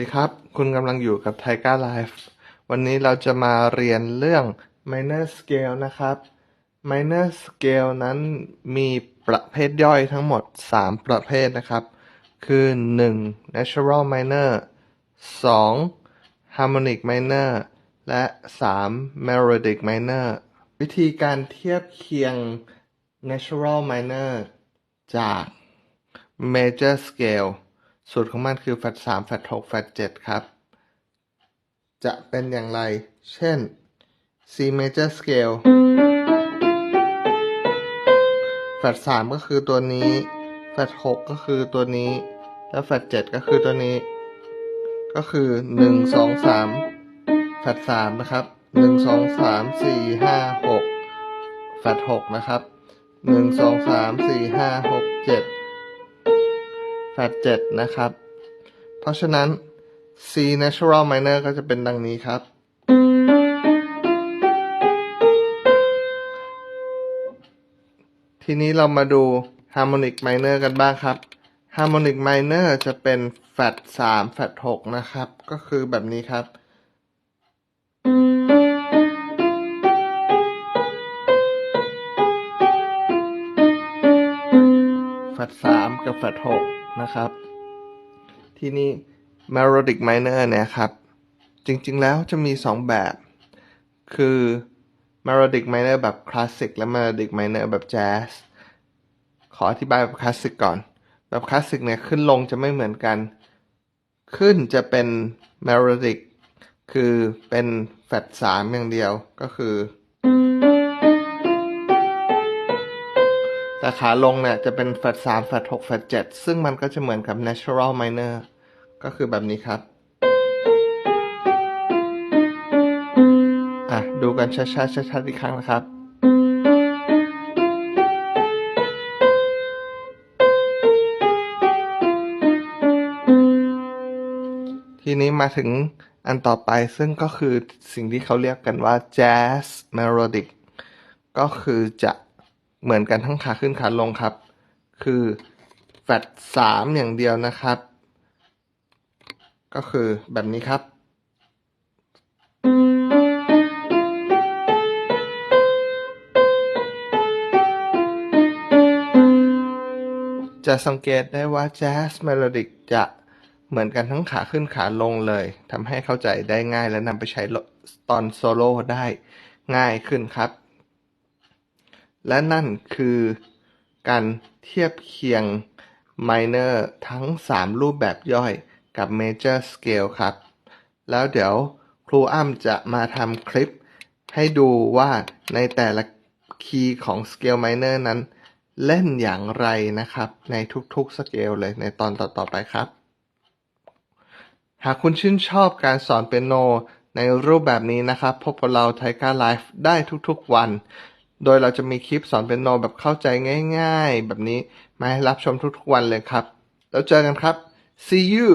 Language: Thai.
ดีครับ คุณกำลังอยู่กับไทก้าไลฟ์วันนี้เราจะมาเรียนเรื่อง minor scale นะครับ minor scale นั้นมีประเภทย่อยทั้งหมด 3 ประเภทนะครับ คือ 1. natural minor 2. harmonic minor และ 3. melodic minor วิธีการเทียบเคียง natural minor จาก major scale สูตรของมันคือ flat 3 flat 6 flat 7ครับ จะเป็นอย่างไร เช่น C major scale flat 3ก็คือตัวนี้ flat 6ก็คือตัวนี้ แล้ว flat 7ก็คือตัวนี้ ก็คือ1 2 3 flat 3นะครับ1 2 3 4 5 6 flat 6นะครับ1 2 3 4 5 6 7 แฟลต7นะครับ เพราะฉะนั้น C natural minor ก็จะเป็นดังนี้ครับ ทีนี้เรามาดู harmonic minor กันบ้างครับ harmonic minor จะเป็นแฟลต3แฟลต6นะครับ ก็คือแบบนี้ครับ แฟลต3กับแฟลต6 นะครับ ทีนี้ melodic minor เนี่ยครับ จริงๆแล้วจะมี 2 แบบ คือ melodic minor แบบคลาสสิกและ melodic minor แบบแจ๊สขออธิบายแบบคลาสสิกก่อน แบบคลาสสิกเนี่ยขึ้นลงจะไม่เหมือนกัน ขึ้นจะเป็น melodic คือเป็นแฟลต3อย่างเดียวก็คือ แต่ขาลงเนี่ยจะเป็นแฟลต3แฟลต6แฟลต7ซึ่งมันก็จะเหมือนกับ natural minor ก็คือแบบนี้ครับ อะ ดูกันชัดๆชัดๆอีกครั้งนะครับทีนี้มาถึงอันต่อไปซึ่งก็คือสิ่งที่เขาเรียกกันว่า jazz melodic ก็คือจะ เหมือนกันทั้งขาขึ้นขาลงครับ คือแฟลตสามอย่างเดียวนะครับ ก็คือแบบนี้ครับ จะสังเกตได้ว่า Jazz Melodic จะเหมือนกันทั้งขาขึ้นขาลงเลยทำให้เข้าใจได้ง่ายและนำไปใช้ตอนโซโล่ได้ง่ายขึ้นครับ และนั่นคือการเทียบเคียง minor ทั้ง 3 รูปแบบย่อยกับ major scale ครับ แล้วเดี๋ยวครูอ้ำจะมาทำคลิปให้ดูว่าในแต่ละคีย์ของ scale minor นั้น เล่นอย่างไรนะครับ ในทุกๆ scale เลยในตอนต่อๆไปครับ หากคุณชื่นชอบการสอนเปียโนในรูปแบบนี้นะครับ พบกับเราไทก้าไลฟ์ได้ทุกๆวัน โดยเราจะมีคลิปสอนเป็นโนแบบเข้าใจง่ายๆ แบบนี้มาให้รับชมทุกๆวันเลยครับ แล้วเจอกันครับ see you